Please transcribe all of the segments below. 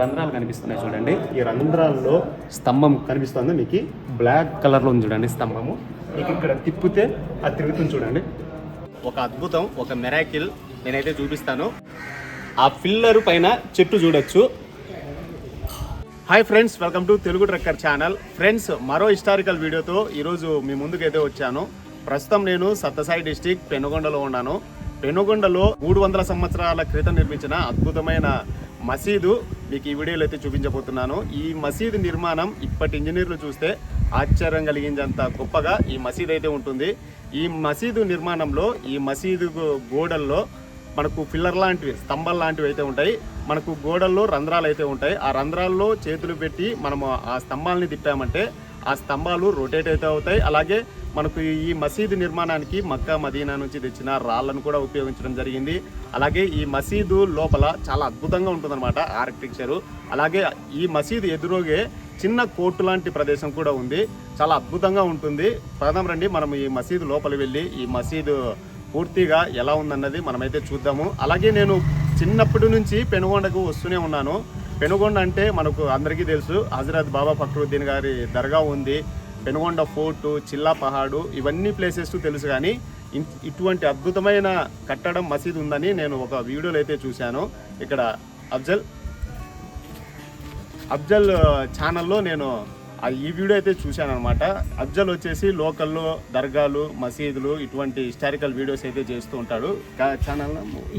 రంధ్రాలు కనిపిస్తున్నాయి చూడండి. ఈ రంధ్రాల్లో స్తంభం కనిపిస్తుంది మీకు. బ్లాక్ కలర్లో ఉంది చూడండి స్తంభము. మీకు ఇక్కడ తిప్పితే అది తిరుగుతుంది చూడండి. ఒక అద్భుతం ఒక మెరాకిల్ నేనైతే చూపిస్తాను. ఆ పిల్లర్ పైన చెట్టు చూడొచ్చు. Hi friends welcome to Telugu trucker channel friends మరో హిస్టారికల్ వీడియోతో ఈరోజు మీ ముందుకైతే వచ్చాను. ప్రస్తుతం నేను సత్తసాయి డిస్టిక్ పెనుగొండలో ఉన్నాను. పెనుగొండలో మూడు వందల సంవత్సరాల క్రితం నిర్మించిన అద్భుతమైన మసీదు మీకు ఈ వీడియోలో అయితే చూపించబోతున్నాను. ఈ మసీదు నిర్మాణం ఇప్పటి ఇంజనీర్లు చూస్తే ఆశ్చర్యం కలిగించేంత గొప్పగా ఈ మసీదు అయితే ఉంటుంది. ఈ మసీదు నిర్మాణంలో ఈ మసీదు గోడల్లో మనకు పిల్లర్ లాంటివి స్తంభాలు లాంటివి అయితే ఉంటాయి. మనకు గోడల్లో రంధ్రాలు అయితే ఉంటాయి. ఆ రంధ్రాల్లో చేతులు పెట్టి మనము ఆ స్తంభాలని తిప్పామంటే ఆ స్తంభాలు రొటేట్ అయితే అవుతాయి. అలాగే మనకు ఈ మసీదు నిర్మాణానికి మక్కా మదీనా నుంచి తెచ్చిన రాళ్ళను కూడా ఉపయోగించడం జరిగింది. అలాగే ఈ మసీదు లోపల చాలా అద్భుతంగా ఉంటుందన్నమాట ఆర్కిటెక్చరు అలాగే ఈ మసీదు ఎదురుగే చిన్న కోర్టు లాంటి ప్రదేశం కూడా ఉంది. చాలా అద్భుతంగా ఉంటుంది. ప్రథమ రండి మనం ఈ మసీదు లోపల వెళ్ళి ఈ మసీదు పూర్తిగా ఎలా ఉందన్నది మనమైతే చూద్దాము. అలాగే నేను చిన్నప్పటి నుంచి పెనుగొండకు వస్తూనే ఉన్నాను. పెనుగొండ అంటే మనకు అందరికీ తెలుసు. హజరత్ బాబా ఫక్రుద్దీన్ గారి దర్గా ఉంది. పెనుగొండ ఫోర్టు చిల్లా పహాడు ఇవన్నీ ప్లేసెస్ తెలుసు కానీ ఇటువంటి అద్భుతమైన కట్టడం మసీదు ఉందని నేను ఒక వీడియోలో అయితే చూశాను. ఇక్కడ అఫ్జల్ అఫ్జల్ ఛానల్లో నేను ఈ వీడియో అయితే చూశాను అనమాట అఫ్జల్ వచ్చేసి లోకల్లో దర్గాలు మసీదులు ఇటువంటి హిస్టారికల్ వీడియోస్ అయితే చేస్తూ ఉంటాడు. Channel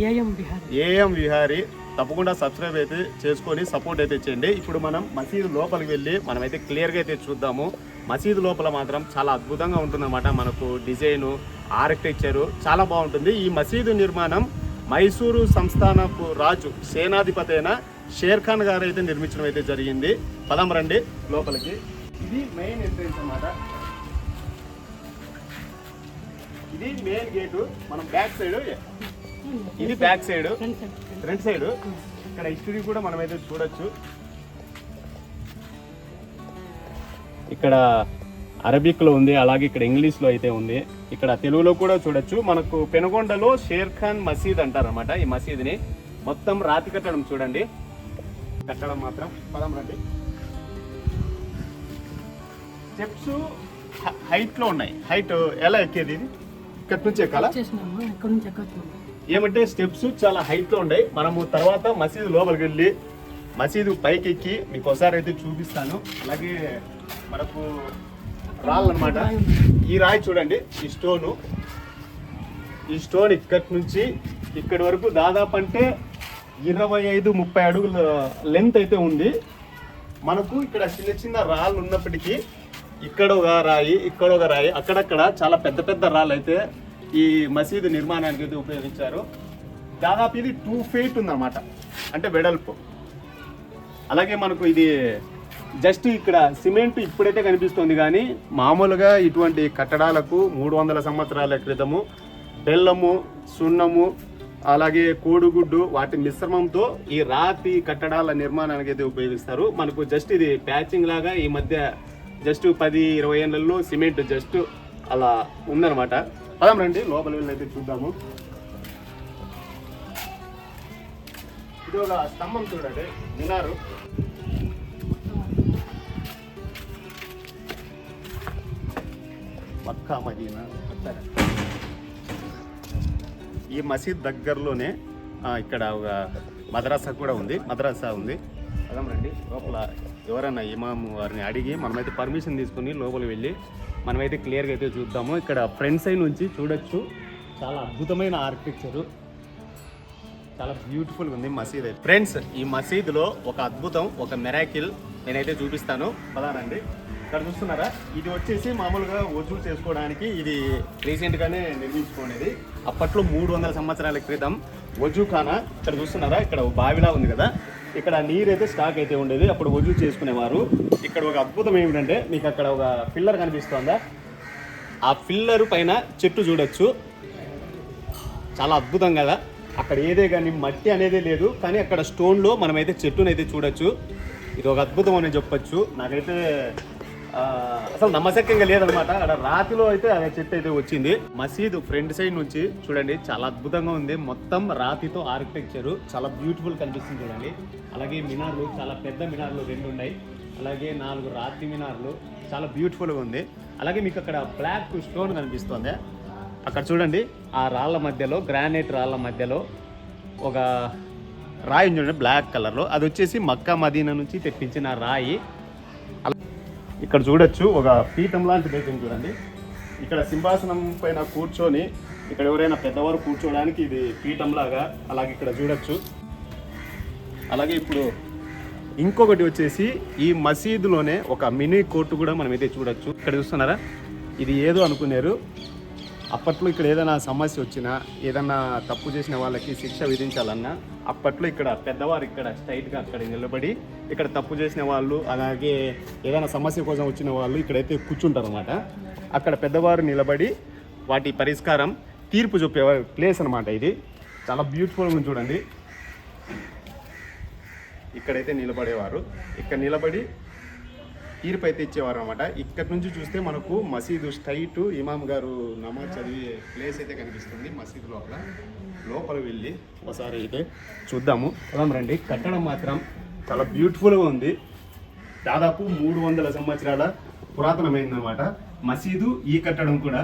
AM Bihar. AM Vihari తప్పకుండా సబ్స్క్రైబ్ అయితే చేసుకొని సపోర్ట్ అయితే చేయండి. ఇప్పుడు మనం మసీదు లోపలికి వెళ్ళి మనమైతే క్లియర్గా అయితే చూద్దాము. మసీదు లోపల మాత్రం చాలా అద్భుతంగా ఉంటుందన్నమాట. మనకు డిజైను ఆర్కిటెక్చరు చాలా బాగుంటుంది. ఈ మసీదు నిర్మాణం మైసూరు సంస్థానపు రాజు సేనాధిపతి అయిన షేర్ఖాన్ గారు అయితే నిర్మించడం అయితే జరిగింది. పదం రండి లోపలికి. ఇది మెయిన్ ఎంట్రెన్స్ అన్నమాట. ఇది మెయిన్ గేటు. మనం బ్యాక్ సైడ్ ఇది బ్యాక్ సైడ్. Front side. ఇక్కడ హిస్టరీ కూడా మనమైతే చూడొచ్చు. ఇక్కడ అరబిక్లో ఉంది అలాగే ఇక్కడ ఇంగ్లీష్లో అయితే ఉంది. ఇక్కడ తెలుగులో కూడా చూడొచ్చు. మనకు పెనుగొండలో షేర్ ఖాన్ మసీద్ అంటారన్నమాట ఈ మసీద్ని. మొత్తం రాతి కట్టడం చూడండి. కట్టడం మాత్రం. పదం రండి. స్టెప్స్ హైట్లో ఉన్నాయి. హైట్ ఎలా ఎక్కేది ఇది? ఇక్కడ నుంచి ఎక్కాలా? చేసినాము నుంచి ఎక్కచ్చు ఏమంటే స్టెప్స్ చాలా హైట్లో ఉన్నాయి. మనము తర్వాత మసీదు లోపలికి వెళ్ళి మసీదు పైకి ఎక్కి మీకు ఒకసారి అయితే చూపిస్తాను. అలాగే మనకు రాళ్ళు అనమాట ఈ రాయి చూడండి ఈ స్టోను ఈ స్టోన్ ఇక్కడి నుంచి ఇక్కడి వరకు దాదాపు అంటే ఇరవై ఐదు ముప్పై అడుగుల లెంత్ అయితే ఉంది. మనకు ఇక్కడ చిన్న చిన్న రాళ్ళు ఉన్నప్పటికీ ఇక్కడ ఒక రాయి ఇక్కడ ఒక రాయి అక్కడక్కడ చాలా పెద్ద పెద్ద రాళ్ళు అయితే ఈ మసీదు నిర్మాణానికి అయితే ఉపయోగించారు. దాదాపు ఇది టూ ఫీట్ ఉందన్నమాట. అంటే వెడల్పు. అలాగే మనకు ఇది జస్ట్ ఇక్కడ సిమెంట్ ఇప్పుడైతే కనిపిస్తుంది కానీ మామూలుగా ఇటువంటి కట్టడాలకు మూడు వందల సంవత్సరాల క్రితము బెల్లము సున్నము అలాగే కోడిగుడ్డు వాటి మిశ్రమంతో ఈ రాతి కట్టడాల నిర్మాణానికి అయితే ఉపయోగిస్తారు. మనకు జస్ట్ ఇది ప్యాచింగ్ లాగా ఈ మధ్య జస్ట్ పది ఇరవై ఏళ్ళల్లో సిమెంట్ జస్ట్ అలా ఉందన్నమాట. పదం రండి లోపల వెళ్ళి అయితే చూద్దాము. ఇది ఒక స్తంభం చూడండి మినారు. మక్కా మదీనా. ఈ మసీద్ దగ్గరలోనే ఇక్కడ ఒక మద్రాసా కూడా ఉంది మద్రాసా ఉంది. పదం రండి లోపల ఎవరైనా ఇమాము వారిని అడిగి మనమైతే పర్మిషన్ తీసుకుని లోపలికి వెళ్ళి మనమైతే క్లియర్గా అయితే చూద్దాము. ఇక్కడ ఫ్రంట్ సైడ్ నుంచి చూడొచ్చు. చాలా అద్భుతమైన ఆర్కిటెక్చరు చాలా బ్యూటిఫుల్ ఉంది మసీద్ అయితే. ఫ్రెండ్స్ ఈ మసీదులో ఒక అద్భుతం ఒక మెరాకిల్ నేనైతే చూపిస్తాను. పదానండి ఇక్కడ చూస్తున్నారా? ఇది వచ్చేసి మామూలుగా వజూ చేసుకోవడానికి ఇది రీసెంట్ గానే నిర్మించుకునేది. అప్పట్లో మూడు వందల సంవత్సరాల క్రితం వజూ ఖానా ఇక్కడ చూస్తున్నారా? ఇక్కడ ఒక బావిలా ఉంది కదా. ఇక్కడ నీరు అయితే స్టాక్ అయితే ఉండేది. అప్పుడు వజూ చేసుకునేవారు. ఇక్కడ ఒక అద్భుతం ఏమిటంటే మీకు అక్కడ ఒక పిల్లర్ కనిపిస్తోందా? ఆ పిల్లర్ పైన చెట్టు చూడొచ్చు. చాలా అద్భుతం కదా. అక్కడ ఏదే కానీ మట్టి అనేదే లేదు. కానీ అక్కడ స్టోన్లో మనమైతే చెట్టునైతే చూడొచ్చు. ఇది ఒక అద్భుతం అని చెప్పొచ్చు. నాకైతే అసలు నమ్మశక్యంగా లేదనమాట అక్కడ రాతిలో అయితే ఆ చెట్టు అయితే వచ్చింది. మసీదు ఫ్రంట్ సైడ్ నుంచి చూడండి చాలా అద్భుతంగా ఉంది. మొత్తం రాతితో ఆర్కిటెక్చర్. చాలా బ్యూటిఫుల్ కనిపిస్తుంది చూడండి. అలాగే మినార్లు చాలా పెద్ద మినార్లు రెండు ఉన్నాయి. అలాగే నాలుగు రాతి మినార్లు. చాలా బ్యూటిఫుల్గా ఉంది. అలాగే మీకు అక్కడ బ్లాక్ స్టోన్ కనిపిస్తుంది. అక్కడ చూడండి ఆ రాళ్ళ మధ్యలో గ్రానైట్ రాళ్ళ మధ్యలో ఒక రాయి చూడండి బ్లాక్ కలర్లో. అది వచ్చేసి మక్కా మదీనా నుంచి తెప్పించిన రాయి. ఇక్కడ చూడొచ్చు ఒక పీఠం లాంటిది అయితే చూడండి. ఇక్కడ సింహాసనం పైన కూర్చొని ఇక్కడ ఎవరైనా పెద్దవారు కూర్చోవడానికి ఇది పీఠం లాగా అలాగే ఇక్కడ చూడొచ్చు. అలాగే ఇప్పుడు ఇంకొకటి వచ్చేసి ఈ మసీదులోనే ఒక మినీ కోర్టు కూడా మనం అయితే చూడొచ్చు. ఇక్కడ చూస్తున్నారా? ఇది ఏదో అనుకున్నారు అప్పట్లో ఇక్కడ ఏదైనా సమస్య వచ్చినా ఏదైనా తప్పు చేసిన వాళ్ళకి శిక్ష విధించాలన్నా అప్పట్లో ఇక్కడ పెద్దవారు ఇక్కడ స్ట్రైట్గా అక్కడ నిలబడి ఇక్కడ తప్పు చేసిన వాళ్ళు అలాగే ఏదైనా సమస్య కోసం వచ్చిన వాళ్ళు ఇక్కడైతే కూర్చుంటారు అనమాట అక్కడ పెద్దవారు నిలబడి వాటి పరిష్కారం తీర్పు చెప్పే ప్లేస్ అనమాట ఇది. చాలా బ్యూటిఫుల్గా ఉంది చూడండి. ఇక్కడైతే నిలబడేవారు. ఇక్కడ నిలబడి తీర్పు అయితే ఇచ్చేవారు అనమాట ఇక్కడ నుంచి చూస్తే మనకు మసీదు స్ట్రైట్ ఇమాం గారు నమాజ్ చదివే ప్లేస్ అయితే కనిపిస్తుంది మసీదు లోపల. లోపల వెళ్ళి ఒకసారి అయితే చూద్దాము. రండి. కట్టడం మాత్రం చాలా బ్యూటిఫుల్గా ఉంది. దాదాపు మూడు వందల సంవత్సరాల పురాతనమైందనమాట మసీదు ఈ కట్టడం కూడా.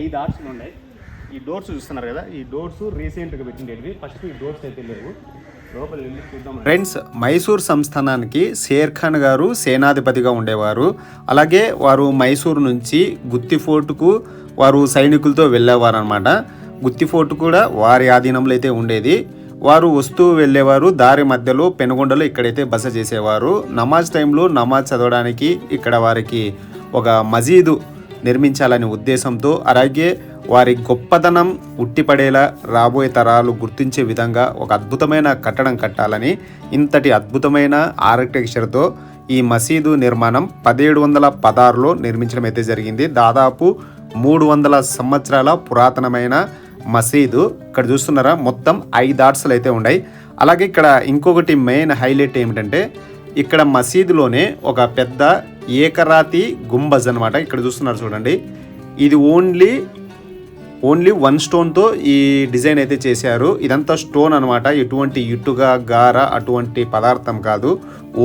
ఐదు ఆర్చ్లు ఉన్నాయి. ఈ డోర్స్ చూస్తున్నారు కదా ఈ డోర్స్ రీసెంట్గా పెట్టిండేవి ఫస్ట్ ఈ డోర్స్ అయితే లేవు. ఫ్రెండ్స్ మైసూర్ సంస్థానానికి షేర్ ఖాన్ గారు సేనాధిపతిగా ఉండేవారు. అలాగే వారు మైసూర్ నుంచి గుత్తి ఫోర్టుకు వారు సైనికులతో వెళ్ళేవారు అనమాట గుత్తి ఫోర్టు కూడా వారి ఆధీనంలో అయితే ఉండేది. వారు వస్తూ వెళ్ళేవారు దారి మధ్యలో పెనుగొండలో ఇక్కడైతే బస చేసేవారు. నమాజ్ టైంలో నమాజ్ చదవడానికి ఇక్కడ వారికి ఒక మజీదు నిర్మించాలనే ఉద్దేశంతో అలాగే వారి గొప్పతనం ఉట్టిపడేలా రాబోయే తరాలు గుర్తించే విధంగా ఒక అద్భుతమైన కట్టడం కట్టాలని ఇంతటి అద్భుతమైన ఆర్కిటెక్చర్తో ఈ మసీదు నిర్మాణం పదిహేడు వందల పదహారులో నిర్మించడం అయితే జరిగింది. దాదాపు మూడు వందల సంవత్సరాల పురాతనమైన మసీదు. ఇక్కడ చూస్తున్నారా? మొత్తం ఐదు ఆర్ట్స్లు అయితే ఉన్నాయి. అలాగే ఇక్కడ ఇంకొకటి మెయిన్ హైలైట్ ఏమిటంటే ఇక్కడ మసీదులోనే ఒక పెద్ద ఏకరాతి గుంబజ్ అనమాట ఇక్కడ చూస్తున్నారు చూడండి. ఇది ఓన్లీ ఓన్లీ వన్ స్టోన్తో ఈ డిజైన్ అయితే చేశారు. ఇదంతా స్టోన్ అనమాట ఎటువంటి ఇటుగా గార అటువంటి పదార్థం కాదు.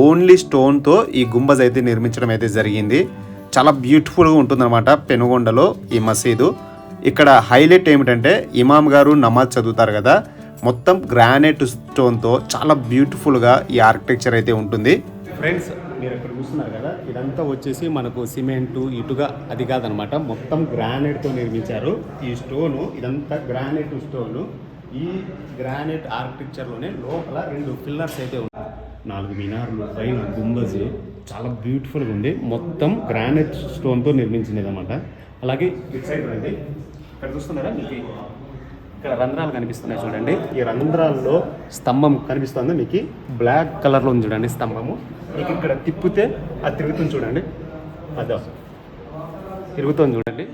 ఓన్లీ స్టోన్తో ఈ గుంబజ్ అయితే నిర్మించడం అయితే జరిగింది. చాలా బ్యూటిఫుల్గా ఉంటుందన్నమాట పెనుగొండలో ఈ మసీదు. ఇక్కడ హైలైట్ ఏమిటంటే ఇమామ్ గారు నమాజ్ చదువుతారు కదా మొత్తం గ్రానైట్ స్టోన్తో చాలా బ్యూటిఫుల్గా ఈ ఆర్కిటెక్చర్ అయితే ఉంటుంది. ఫ్రెండ్స్ మీరు ఇక్కడ చూస్తున్నారు కదా ఇదంతా వచ్చేసి మనకు సిమెంటు ఇటుగా అది కాదనమాట. మొత్తం గ్రానైట్తో నిర్మించారు. ఈ స్టోను ఇదంతా గ్రానైట్ స్టోను ఈ గ్రానైట్ ఆర్కిటెక్చర్లోనే లోపల రెండు పిల్లర్స్ అయితే ఉన్నాయి. నాలుగు మినార్లు పైన గుంబజ్. చాలా బ్యూటిఫుల్గా ఉంది. మొత్తం గ్రానైట్ స్టోన్తో నిర్మించినది అనమాట అలాగే ఇటు సైడ్ రండి. ఇక్కడ చూస్తున్నారా? మీకు ఇక్కడ రంధ్రాలు కనిపిస్తున్నాయి చూడండి. ఈ రంధ్రాల్లో స్తంభం కనిపిస్తుంది మీకు. బ్లాక్ కలర్లో ఉంది చూడండి స్తంభము. మీకు ఇక్కడ తిప్పితే అది తిరుగుతుంది చూడండి. అదో. తిరుగుతుంది చూడండి.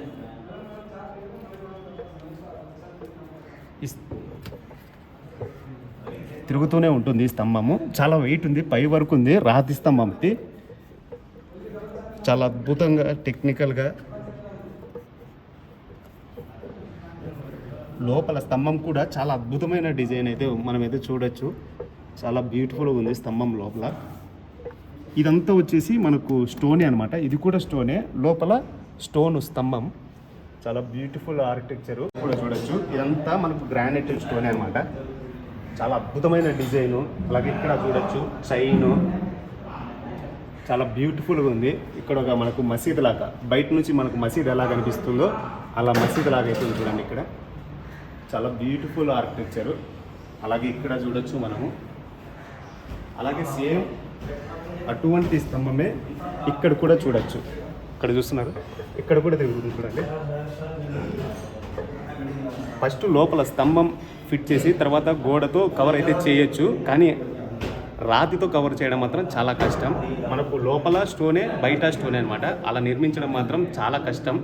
తిరుగుతూనే ఉంటుంది ఈ స్తంభము. చాలా వెయిట్ ఉంది పై వరకు ఉంది రాతి స్తంభం ఇది. చాలా అద్భుతంగా టెక్నికల్గా లోపల స్తంభం కూడా చాలా అద్భుతమైన డిజైన్ అయితే మనం అయితే చూడొచ్చు. చాలా బ్యూటిఫుల్గా ఉంది స్తంభం లోపల. ఇదంతా వచ్చేసి మనకు స్టోనే అనమాట ఇది కూడా స్టోనే. లోపల స్టోన్ స్తంభం. చాలా బ్యూటిఫుల్ ఆర్కిటెక్చర్ కూడా చూడొచ్చు. ఇదంతా మనకు గ్రానైట్ స్టోనే అనమాట చాలా అద్భుతమైన డిజైను. అలాగే ఇక్కడ చూడొచ్చు చైను. చాలా బ్యూటిఫుల్గా ఉంది. ఇక్కడ ఒక మనకు మసీద్ లాగా బయట నుంచి మనకు మసీద్ ఎలా కనిపిస్తుందో అలా మసీద్ లాగా అయితే చూడండి ఇక్కడ. చాలా బ్యూటిఫుల్ ఆర్కిటెక్చర్ అలాగే ఇక్కడ చూడొచ్చు మనము. అలాగే సేమ్ అటువంటి స్తంభమే ఇక్కడ కూడా చూడొచ్చు. ఇక్కడ చూస్తున్నారు? ఇక్కడ కూడా తిరుగుతుంది చూడండి. ఫస్ట్ లోపల స్తంభం ఫిట్ చేసి తర్వాత గోడతో కవర్ అయితే చేయొచ్చు. కానీ రాతితో కవర్ చేయడం మాత్రం చాలా కష్టం. మనకు లోపల స్టోనే బయట స్టోనే అనమాట అలా నిర్మించడం మాత్రం చాలా కష్టం.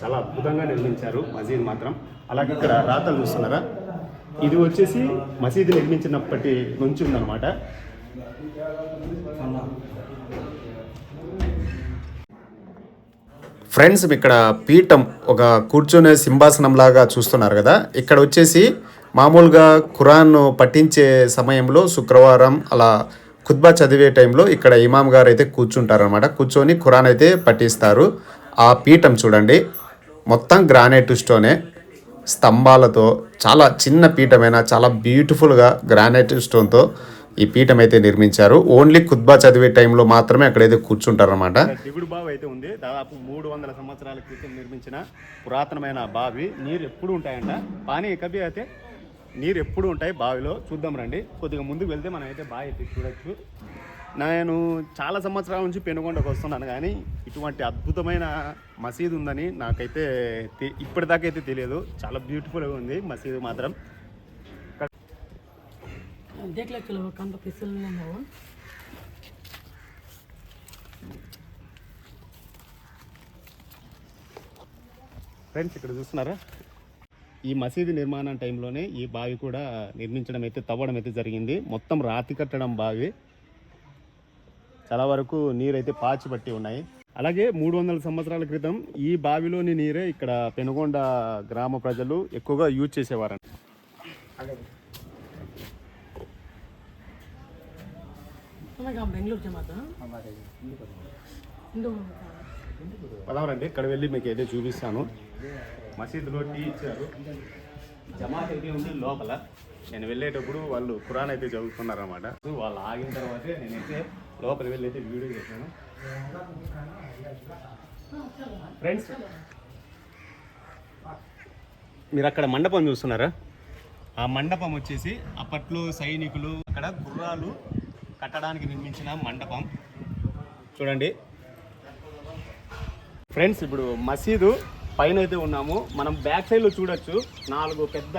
చాలా అద్భుతంగా నిర్మించారు మసీద్ మాత్రం. అలాగే ఇక్కడ రాతలు చూస్తున్నారా? ఇది వచ్చేసి మసీదు నిర్మించినప్పటి నుంచి ఉందన్నమాట. ఫ్రెండ్స్ ఇక్కడ పీఠం ఒక కూర్చునే సింహాసనం లాగా చూస్తున్నారు కదా. ఇక్కడ వచ్చేసి మామూలుగా ఖురాన్ పఠించే సమయంలో శుక్రవారం అలా ఖుద్బా చదివే టైంలో ఇక్కడ ఇమాం గారు అయితే కూర్చుంటారనమాట కూర్చొని ఖురాన్ అయితే పఠిస్తారు. ఆ పీఠం చూడండి. మొత్తం గ్రానైట్ స్టోనే స్తంభాలతో చాలా చిన్న పీఠమైన చాలా బ్యూటిఫుల్గా గ్రానైట్ స్టోన్తో ఈ పీఠం అయితే నిర్మించారు. ఓన్లీ ఖుద్బా చదివే టైంలో మాత్రమే అక్కడైతే కూర్చుంటారనమాట దిగుడు బావి అయితే ఉంది. దాదాపు మూడు వందల సంవత్సరాల క్రితం నిర్మించిన పురాతనమైన బావి. నీరు ఎప్పుడు ఉంటాయంట. పానీ కబి అయితే నీరు ఎప్పుడు ఉంటాయి బావిలో. చూద్దాం రండి. కొద్దిగా ముందుకు వెళ్తే మనం అయితే బావి అయితే చూడొచ్చు. నేను చాలా సంవత్సరాల నుంచి పెనుగొండకు వస్తున్నాను కానీ ఇటువంటి అద్భుతమైన మసీదు ఉందని నాకైతే ఇప్పటిదాకా అయితే తెలియదు. చాలా బ్యూటిఫుల్గా ఉంది మసీదు మాత్రం. ఫ్రెండ్స్ ఇక్కడ చూస్తున్నారా? ఈ మసీదు నిర్మాణం టైంలోనే ఈ బావి కూడా నిర్మించడం అయితే తవ్వడం అయితే జరిగింది. మొత్తం రాతి కట్టడం బావి. చాలా వరకు నీరైతే పాచి పట్టి ఉన్నాయి. అలాగే మూడు వందల సంవత్సరాల క్రితం ఈ బావిలోని నీరే ఇక్కడ పెనుగొండ గ్రామ ప్రజలు ఎక్కువగా యూజ్ చేసేవారండి పదవరండి ఇక్కడ వెళ్ళి మీకు అయితే చూపిస్తాను. మసీదులో టీ ఇచ్చారు. జమాత్ అయితే ఉంది లోపల. నేను వెళ్ళేటప్పుడు వాళ్ళు ఖురాన్ అయితే చదువుతున్నారన్నమాట వాళ్ళు ఆగిన తర్వాతే నేనైతే లోపల వెళ్ళి అయితే వీడియో చేశాను. ఫ్రెండ్స్ మీరు అక్కడ మండపం చూస్తున్నారా? ఆ మండపం వచ్చేసి అప్పట్లో సైనికులు అక్కడ గుర్రాలు కట్టడానికి నిర్మించిన మండపం. చూడండి. ఫ్రెండ్స్ ఇప్పుడు మసీదు పైన అయితే ఉన్నాము. మనం బ్యాక్ సైడ్లో చూడొచ్చు. నాలుగు పెద్ద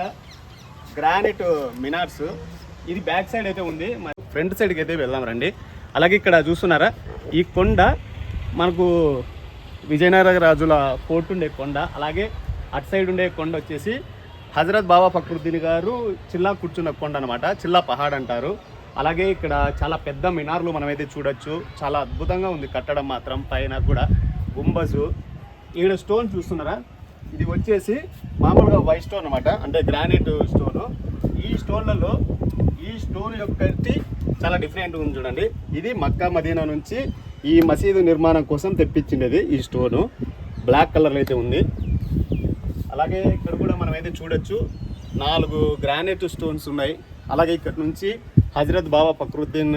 గ్రానైట్ మినార్స్. ఇది బ్యాక్ సైడ్ అయితే ఉంది. మరి ఫ్రంట్ సైడ్కి అయితే వెళ్దాం రండి. అలాగే ఇక్కడ చూస్తున్నారా? ఈ కొండ మనకు విజయనగర రాజుల ఫోర్ట్ ఉండే కొండ అలాగే అటు సైడ్ ఉండే కొండ వచ్చేసి హజరత్ బాబా ఫక్రుద్దీన్ గారు చిల్లా కూర్చున్న కొండ అనమాట చిల్లా పహాడ్ అంటారు. అలాగే ఇక్కడ చాలా పెద్ద మినార్లు మనమైతే చూడొచ్చు. చాలా అద్భుతంగా ఉంది కట్టడం మాత్రం పైన కూడా గుంబజు. ఈడ స్టోన్ చూస్తున్నారా? ఇది వచ్చేసి మామూలుగా వైట్ స్టోన్ అనమాట అంటే గ్రానైట్ స్టోన్. ఈ స్టోన్లలో ఈ స్టోన్ యొక్క చాలా డిఫరెంట్ ఉంది చూడండి. ఇది మక్కా మదీనా నుంచి ఈ మసీదు నిర్మాణం కోసం తెప్పించిండేది ఈ స్టోను బ్లాక్ కలర్ అయితే ఉంది. అలాగే ఇక్కడ కూడా మనం అయితే చూడొచ్చు. నాలుగు గ్రానైట్ స్టోన్స్ ఉన్నాయి. అలాగే ఇక్కడ నుంచి హజరత్ బాబా ఫక్రుద్దీన్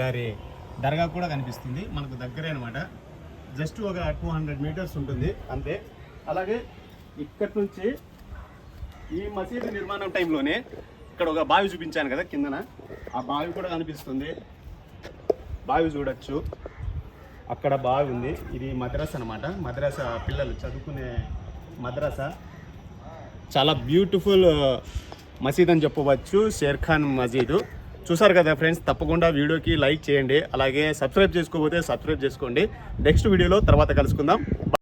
గారి దర్గా కూడా కనిపిస్తుంది. మనకు దగ్గరే అనమాట జస్ట్ ఒక టూ హండ్రెడ్ మీటర్స్ ఉంటుంది. అంతే. అలాగే ఇక్కడ నుంచి ఈ మసీదు నిర్మాణం టైంలోనే ఇక్కడ ఒక బావి చూపించాను కదా కిందన. ఆ బావి కూడా కనిపిస్తుంది. బావి చూడొచ్చు. అక్కడ బావి ఉంది. ఇది మద్రస అనమాట మద్రాస పిల్లలు చదువుకునే మద్రాస. చాలా బ్యూటిఫుల్ మసీద్ అని చెప్పవచ్చు. షేర్ ఖాన్ మసీదు. చూసారు కదా ఫ్రెండ్స్ తప్పకుండా వీడియోకి లైక్ చేయండి. అలాగే సబ్స్క్రైబ్ చేసుకోకపోతే సబ్స్క్రైబ్ చేసుకోండి. నెక్స్ట్ వీడియోలో తర్వాత కలుసుకుందాం.